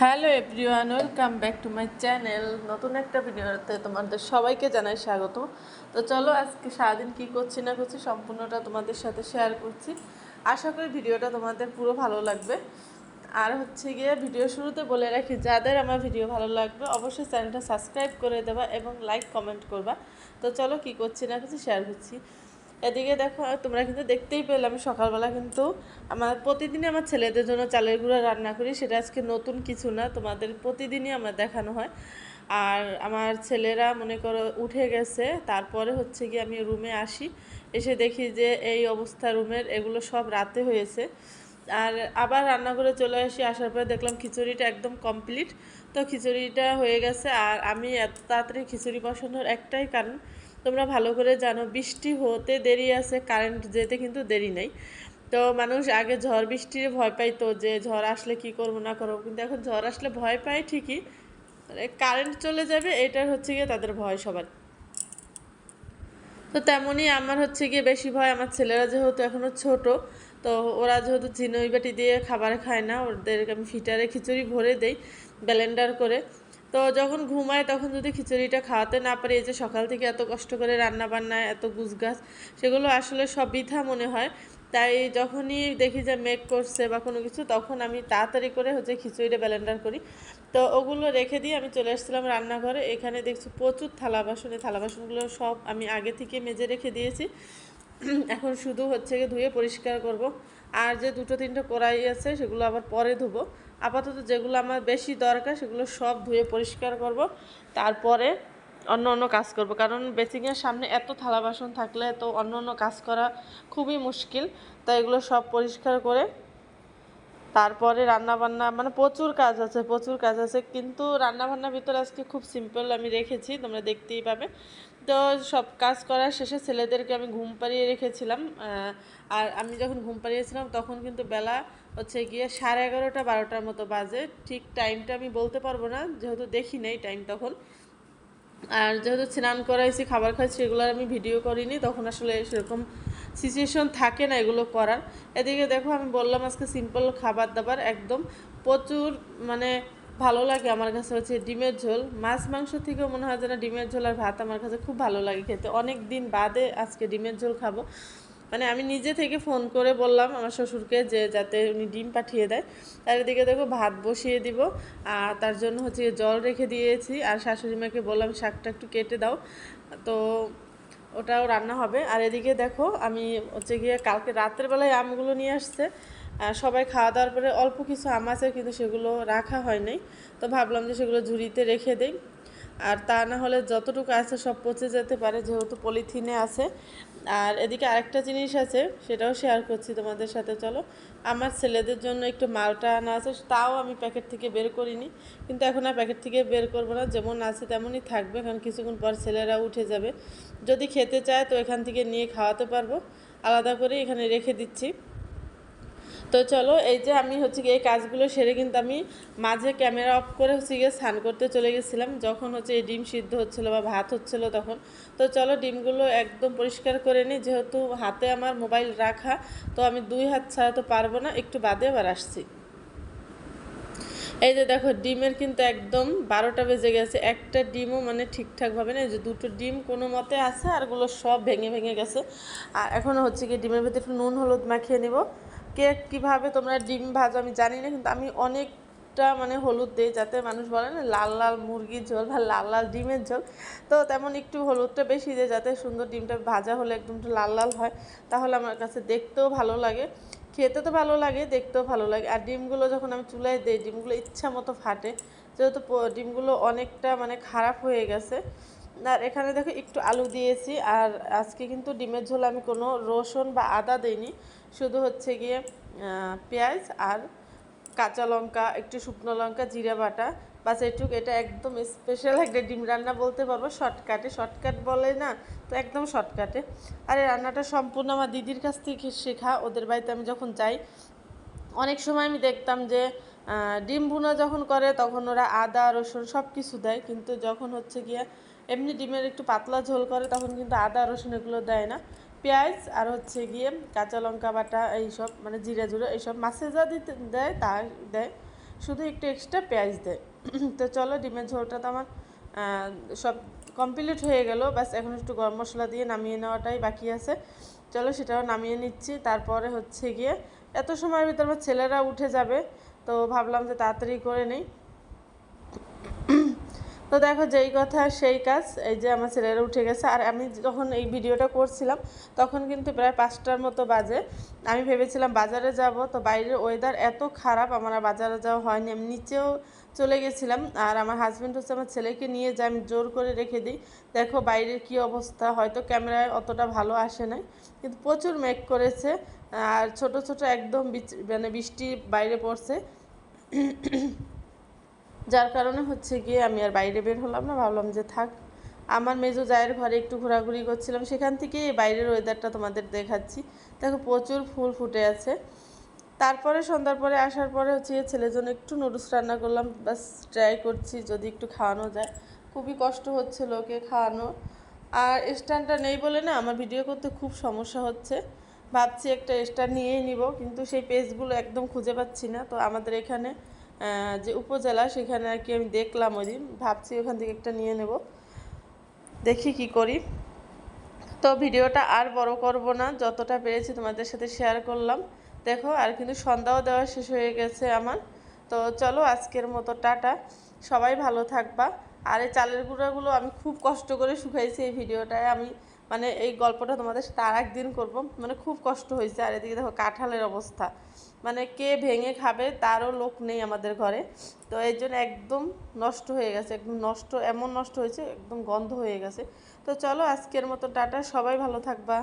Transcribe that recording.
Hello everyone, welcome back to my channel. নতুন একটা ভিডিওতে তোমাদের সবাইকে জানাই স্বাগত। তো চলো আজকে সারাদিন কী করছি না করছি সম্পূর্ণটা তোমাদের সাথে শেয়ার করছি। আশা করি ভিডিওটা তোমাদের পুরো ভালো লাগবে। আর হচ্ছে গিয়ে ভিডিও শুরুতে বলে রাখি, যাদের আমার ভিডিও ভালো লাগবে, অবশ্যই চ্যানেলটা সাবস্ক্রাইব করে দেবা এবং লাইক কমেন্ট করবা। তো চলো কী করছি না করছি শেয়ার করছি। এদিকে দেখো তোমরা কিন্তু দেখতেই পেলে, আমি সকালবেলা কিন্তু আমার প্রতিদিনই আমার ছেলেদের জন্য চালের গুঁড়া রান্না করি, সেটা আজকে নতুন কিছু না, তোমাদের প্রতিদিনই আমার দেখানো হয়। আর আমার ছেলেরা মনে করো উঠে গেছে, তারপরে হচ্ছে কি আমি রুমে আসি, এসে দেখি যে এই অবস্থা রুমের, এগুলো সব রাতে হয়েছে। আর আবার রান্না করে চলে আসি, আসার পরে দেখলাম খিচুড়িটা একদম কমপ্লিট। তো খিচুড়িটা হয়ে গেছে, আর আমি এত তাড়াতাড়ি খিচুড়ি বসানোর একটাই কারণ তোমরা ভালো করে জানো, বৃষ্টি হতে দেরি আছে কারেন্ট যেতে কিন্তু দেরি নেই। তো মানুষ আগে ঝড় বৃষ্টির ভয় পাইতো যে ঝড় আসলে কি করব, না করব, কিন্তু এখন ঝড় আসলে ভয় পায় ঠিকই। মানে কারেন্ট চলে যাবে, এটার হচ্ছে গিয়ে তাদের ভয় সবার। তো তেমনই আমার হচ্ছে গিয়ে বেশি ভয়, আমার ছেলেরা যেহেতু এখনও ছোট, তো ওরা যেহেতু ঝিনুই বাটি দিয়ে খাবার খায় না, ওদেরকে আমি ফিটারে খিচুড়ি ভরে দেই ব্লেন্ডার করে। তো যখন ঘুমায় তখন যদি খিচুড়িটা খাওয়াতে না পারি, এই যে সকাল থেকে এত কষ্ট করে রান্না বান্না এত গুছগাছ, সেগুলো আসলে সব বৃথা মনে হয়। তাই যখনই দেখি যে মেক করছে বা কোনো কিছু, তখন আমি তাড়াতাড়ি করে হচ্ছে খিচুড়িটা ব্লেন্ডার করি। তো ওগুলো রেখে দিয়ে আমি চলে আসছিলাম রান্নাঘরে। এখানে দেখছি প্রচুর থালা বাসন, এই থালা বাসনগুলো সব আমি আগে থেকে মেজে রেখে দিয়েছি। এখন শুধু হচ্ছে ধুয়ে পরিষ্কার করব। আর যে দুটো তিনটে কড়াই আছে, সেগুলো আবার পরে ধুবো। আপাতত যেগুলো আমার বেশি দরকার, সেগুলো সব ধুয়ে পরিষ্কার করব। তারপরে অন্য অন্য কাজ করব। কারণ বেসিংয়ের সামনে এত থালা বাসন থাকলে তো অন্য অন্য কাজ করা খুবই মুশকিল। তাই এগুলো সব পরিষ্কার করে তারপরে রান্না বান্না মানে প্রচুর কাজ আছে, প্রচুর কাজ আছে, কিন্তু রান্না বান্নার ভিতরে আজকে খুব সিম্পল আমি রেখেছি, তোমরা দেখতেই পাবে। তো সব কাজ করার শেষে ছেলেদেরকে আমি ঘুম পাড়িয়ে রেখেছিলাম আর আমি যখন ঘুম পাড়িয়েছিলাম তখন কিন্তু বেলা হচ্ছে গিয়ে সাড়ে এগারোটা, বারোটার মতো বাজে, ঠিক টাইমটা আমি বলতে পারব না, যেহেতু দেখি নেই টাইম তখন। আর যেহেতু স্নান করাইছি, খাবার খাইছি, এগুলোর আমি ভিডিও করিনি, তখন আসলে সেরকম সিচুয়েশন থাকে না এগুলো করার। এদিকে দেখো, আমি বললাম আজকে সিম্পল খাবার দাবার, একদম প্রচুর মানে ভালো লাগে আমার কাছে হচ্ছে ডিমের ঝোল। মাছ মাংস থেকেও মনে হয় যেন ডিমের ঝোল আর ভাত আমার কাছে খুব ভালো লাগে খেতে। অনেক দিন বাদে আজকে ডিমের ঝোল খাব। মানে আমি নিজে থেকে ফোন করে বললাম আমার শ্বশুরকে যে যাতে উনি ডিম পাঠিয়ে দেয়। তার দিকে দেখো ভাত বসিয়ে দিব, আর তার জন্য হচ্ছে জল রেখে দিয়েছি, আর শাশুড়ি মাকে বললাম শাকটা একটু কেটে দাও। তো ওটাও রান্না হবে। আর এদিকে দেখো আমি হচ্ছে গিয়ে কালকে রাতের বেলায় আমগুলো নিয়ে আসছে। সবাই খাওয়া দাওয়ার পরে অল্প কিছু আম আছে, কিন্তু সেগুলো রাখা হয় নাই তো ভাবলাম যে সেগুলো ঝুড়িতে রেখে দেই। আর তা না হলে যতটুকু আছে সব পচে যেতে পারে, যেহেতু পলিথিনে আছে। আর এদিকে আরেকটা জিনিস আছে, সেটাও শেয়ার করছি তোমাদের সাথে, চলো। আমার ছেলেদের জন্য একটু মালটা আনা আছে, তাও আমি প্যাকেট থেকে বের করিনি। কিন্তু এখন আর প্যাকেট থেকে বের করব না, যেমন আছে তেমনই থাকবে, কারণ কিছুক্ষণ পর ছেলেরা উঠে যাবে। যদি খেতে চায় তো এখান থেকে নিয়ে খাওয়াতে পারব। আলাদা করে এখানে রেখে দিচ্ছি। তো চলো, এই যে আমি হচ্ছে গিয়ে এই কাজগুলো সেরে কিন্তু আমি মাঝে ক্যামেরা অফ করে হচ্ছে গিয়ে স্নান করতে চলে গেছিলাম, যখন হচ্ছে এই ডিম সিদ্ধ হচ্ছিল বা ভাত হচ্ছিল তখন। তো চলো, ডিমগুলো একদম পরিষ্কার করে নিই, যেহেতু হাতে আমার মোবাইল রাখা, তো আমি দুই হাত ছাড়া তো পারব না, একটু বাদে আবার আসছি। এই যে দেখো, ডিমের কিন্তু একদম বারোটা বেজে গেছে, একটা ডিমও মানে ঠিকঠাকভাবে না যে দুটো ডিম কোনো মতে আছে আরগুলো সব ভেঙে ভেঙে গেছে। আর এখন হচ্ছে কি ডিমের ভিতরে একটু নুন, হলুদ মাখিয়ে নিব। কে কীভাবে তোমরা ডিম ভাজো আমি জানি না, কিন্তু আমি অনেকটা মানে হলুদ দিই যাতে মানুষ বলে না, লাল লাল মুরগির ঝোল বা লাল লাল ডিমের ঝোল। তো তেমন একটু হলুদটা বেশি দেয় যাতে সুন্দর ডিমটা ভাজা হলে একদম লাল লাল হয়, তাহলে আমার কাছে দেখতেও ভালো লাগে। খেতে তো ভালো লাগে, দেখতেও ভালো লাগে। আর ডিমগুলো যখন আমি চুলায় দিই, ডিমগুলো ইচ্ছা মতো ফাটে। যেহেতু ডিমগুলো অনেকটা মানে খারাপ হয়ে গেছে। আর এখানে দেখো একটু আলু দিয়েছি, আর আজকে কিন্তু ডিমের ঝোল আমি কোনো রসুন বা আদা দিইনি। শুধু হচ্ছে গিয়ে পেঁয়াজ আর কাঁচা লঙ্কা, একটু শুকনো লঙ্কা, জিরা বাটা, বাস এটুক। এটা একদম স্পেশাল একটা ডিম রান্না বলতে পারব শর্টকাটে শর্টকাট বলে না, তো একদম শর্টকাটে আর এই রান্নাটা সম্পূর্ণ আমার দিদির কাছ থেকে শেখা। ওদের বাড়িতে আমি যখন যাই, অনেক সময় আমি দেখতাম যে ডিম ভুনা যখন করে, তখন ওরা আদা, রসুন সব কিছু দেয়। কিন্তু যখন হচ্ছে গিয়ে, এমনি ডিমের একটু পাতলা ঝোল করে, তখন কিন্তু আদা, রসুন এগুলো দেয় না। পেঁয়াজ আর হচ্ছে গিয়ে কাঁচা লঙ্কা বাটা এইসব মানে জিরা জুড়ে এইসব মাছে যা দিতে দেয় তা দেয়, শুধু একটু এক্সট্রা পেঁয়াজ দেয়। তো চলো ডিমের ঝোলটা তো আমার সব কমপ্লিট হয়ে গেল বাস এখন একটু গরম মশলা দিয়ে নামিয়ে নেওয়াটাই বাকি আছে। চলো সেটাও নামিয়ে নিচ্ছি, তারপরে হচ্ছে গিয়ে, এত সময়ের ভিতর আমার ছেলেরা উঠে যাবে, তো ভাবলাম যে তাড়াতাড়ি করে নেই। তো দেখো যেই কথা, সেই কাজ, এই যে আমার ছেলেরা উঠে গেছে। আর আমি যখন এই ভিডিওটা করছিলাম, তখন কিন্তু প্রায় পাঁচটার মতো বাজে। আমি ভেবেছিলাম বাজারে যাব, তো বাইরের ওয়েদার এত খারাপ, আমার বাজারে যাওয়া হয়নি। আমি নিচেও চলে গেছিলাম, আর আমার হাজব্যান্ড হচ্ছে আমার ছেলেকে নিয়ে যায়, আমি জোর করে রেখে দিই। দেখো বাইরের কি অবস্থা, হয়তো ক্যামেরায় অতটা ভালো আসে নাই, কিন্তু প্রচুর মেঘ করেছে। আর ছোট ছোট একদম মানে বৃষ্টি বাইরে পড়ছে। যার কারণে হচ্ছে গিয়ে আমি আর বাইরে বের হলাম না, ভাবলাম যে থাক। আমার মেজো জায়ের ঘরে একটু ঘোরাঘুরি করছিলাম, সেখান থেকে বাইরের ওয়েদারটা তোমাদের দেখাচ্ছি। দেখো প্রচুর ফুল ফুটে আছে। তারপরে, সন্ধ্যার পরে আসার পরে হচ্ছে ছেলের জন্য একটু নুডলস রান্না করলাম বাস ট্রাই করছি যদি একটু খাওয়ানো যায়। খুবই কষ্ট হচ্ছে লোকে খাওয়ানো। আর স্ট্যান্ডটা নেই বলে না, আমার ভিডিও করতে খুব সমস্যা হচ্ছে। ভাবছি একটা স্ট্যান্ড নিয়েই নিব, কিন্তু সেই পেজগুলো একদম খুঁজে পাচ্ছি না। তো আমাদের এখানে যে উপজেলা, সেখানে আর কি আমি দেখলাম ওই দিন। ভাবছি ওখান থেকে একটা নিয়ে নেব। দেখি কি করি। তো ভিডিওটা আর বড় করব না। যতটা পেরেছি তোমাদের সাথে শেয়ার করলাম। দেখো, আর কিন্তু সন্ধ্যাও দেওয়া শেষ হয়ে গেছে আমার। তো চলো, আজকের মতো টাটা। সবাই ভালো থাকবা। আর এই চালের গুঁড়াগুলো আমি খুব কষ্ট করে শুকাইছি এই ভিডিওটায়। আমি মানে এই গল্পটা তোমাদের সাথে আর একদিন করব। মানে খুব কষ্ট হয়েছে। আর এদিকে দেখো কাঁঠালের অবস্থা। মানে কে ভেঙে খাবে তারও লোক নেই আমাদের ঘরে। তো এই জন্য একদম নষ্ট হয়ে গেছে। একদম নষ্ট, এমন নষ্ট হয়েছে, একদম গন্ধ হয়ে গেছে। তো চলো আজকের মতো টাটা। সবাই ভালো থাকবা।